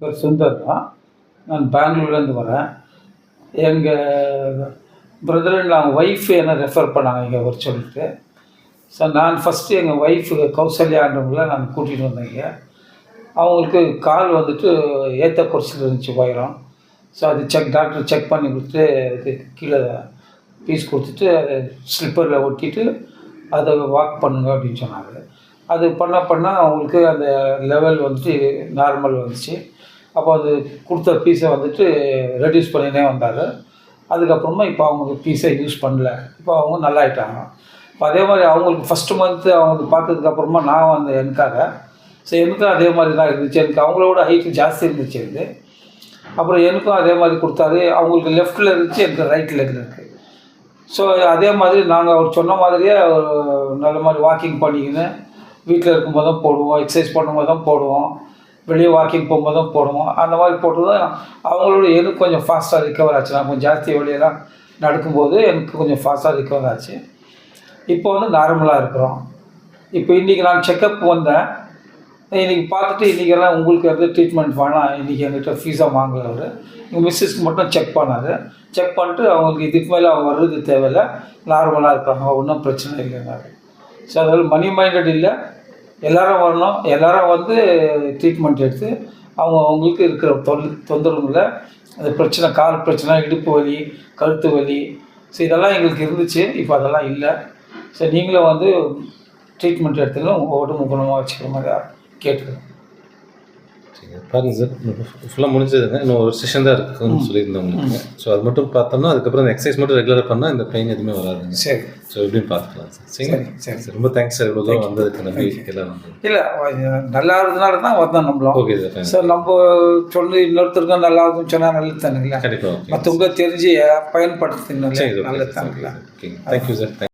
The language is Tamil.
பேர் சுந்தர் தான் நான் பெங்களூர்லேருந்து வரேன். எங்கள் பிரதர் அவங்க ஒய்ஃப் என்ன ரெஃபர் பண்ணாங்க இங்கே வர சொல்லிட்டு. ஸோ நான் ஃபஸ்ட்டு எங்கள் ஒய்ஃபு கௌசல்யான்றவங்கள நான் கூட்டிகிட்டு வந்தேங்க அவங்களுக்கு கால் வந்துட்டு ஏற்ற குறைச்சல் இருந்துச்சு உயரம் ஸோ அது செக் டாக்டர் செக் பண்ணி கொடுத்துட்டு அதுக்கு கீழே பீஸ் கொடுத்துட்டு அதை ஸ்லிப்பரில் ஒட்டிட்டு அதை வாக் பண்ணுங்க அப்படின்னு சொன்னாங்க அது பண்ண பண்ணால் அவங்களுக்கு அந்த லெவல் வந்துட்டு நார்மல் வந்துச்சு. அப்போ அது கொடுத்த பீஸை வந்துட்டு ரெடியூஸ் பண்ணினே வந்தார். அதுக்கப்புறமா இப்போ அவங்க பீஸை யூஸ் பண்ணல. இப்போ அவங்க நல்லா ஆயிட்டாங்க இப்போ அதே மாதிரி அவங்களுக்கு ஃபஸ்ட்டு மந்த்து அவங்களுக்கு பார்த்ததுக்கப்புறமா நான் வந்து எனக்காக ஸோ எனக்கும் அதே மாதிரி தான் இருந்துச்சு. எனக்கு அவங்களோட ஹைட்டு ஜாஸ்தி இருந்துச்சு எனக்கு அப்புறம் எனக்கும் அதே மாதிரி கொடுத்தாரு. அவங்களுக்கு லெஃப்ட்டில் இருந்துச்சு எனக்கு ரைட்டில் இருக்குது ஸோ அதே மாதிரி நாங்கள் அவர் சொன்ன மாதிரியே நல்ல மாதிரி வாக்கிங் பண்ணிக்கின்னு வீட்டில் இருக்கும்போது தான் போடுவோம் எக்ஸசைஸ் பண்ணும்போது தான் போடுவோம். வெளியே வாக்கிங் போகும்போது தான் போடுவோம். அந்த மாதிரி போட்டு தான் அவங்களோட எனக்கு கொஞ்சம் ஃபாஸ்ட்டாக ரிக்கவர் ஆச்சு. நான் கொஞ்சம் ஜாஸ்தி வெளியெல்லாம் நடக்கும்போது எனக்கு கொஞ்சம் ஃபாஸ்ட்டாக ரிக்கவர் ஆச்சு. இப்போ வந்து நார்மலாக இருக்கிறோம். இப்போ இன்றைக்கி நான் செக்கப் வந்தேன். இன்றைக்கி பார்த்துட்டு இன்றைக்கெல்லாம் உங்களுக்கு வந்து ட்ரீட்மெண்ட் வேணாம் இன்றைக்கி எங்கிட்ட ஃபீஸாக வாங்கல அவர் எங்கள் மிஸ்ஸஸ்க்கு மட்டும் செக் பண்ணார். செக் பண்ணிட்டு அவங்களுக்கு இதுக்கு மேலே அவங்க வர்றது தேவையில்லை. நார்மலாக இருக்காங்க. ஒன்றும் பிரச்சனை இல்லைங்க ஸோ அதில் மணி மைண்டட் இல்லை. எல்லாரும் வரணும். எல்லாரும் வந்து ட்ரீட்மெண்ட் எடுத்து அவங்க அவங்களுக்கு இருக்கிற தொல் தொந்தரவுல அந்த பிரச்சனை கால் பிரச்சனை இடுப்பு வலி கழுத்து வலி ஸோ இதெல்லாம் எங்களுக்கு இருந்துச்சு. இப்போ அதெல்லாம் இல்லை. ஸோ நீங்களும் வந்து ட்ரீட்மெண்ட் எடுத்துக்கணும். உங்கள் உடம்பு குணமாக வச்சுக்கிற மாதிரி கேட்டுக்கிறேன் பாருங்க சார் ஃபுல்லாக முடிஞ்சதுங்க. இன்னும் ஒரு செஷன் தான் இருக்குன்னு சொல்லியிருந்தேன் உங்களுக்கு. ஸோ அது மட்டும் பார்த்தோம்னா அதுக்கப்புறம் அந்த எக்ஸசைஸ் மட்டும் ரெகுலராக பண்ணால் இந்த பெயின் எதுவுமே வராதுங்க. சரி. ஸோ எப்படின்னு பார்த்துக்கலாம் சார். சரிங்க சரி சரி. ரொம்ப தேங்க்ஸ் சார் இவ்வளோ தூரம் வந்ததுக்கு நம்பி எல்லாம் வந்து இல்லை நல்லா இருந்தனால தான் வந்தோம் நம்மளும். Okay sir. சார் நம்ம சொல்லி இன்னொருத்தருக்கும் நல்லா இருக்குன்னு சொன்னால் நல்லது தானுங்களா? கண்டிப்பாக மற்றவங்க தெரிஞ்சு பயன்படுத்துங்க சரி நல்லது ஓகே தானுங்களா? ஓகேங்க தேங்க்யூ சார்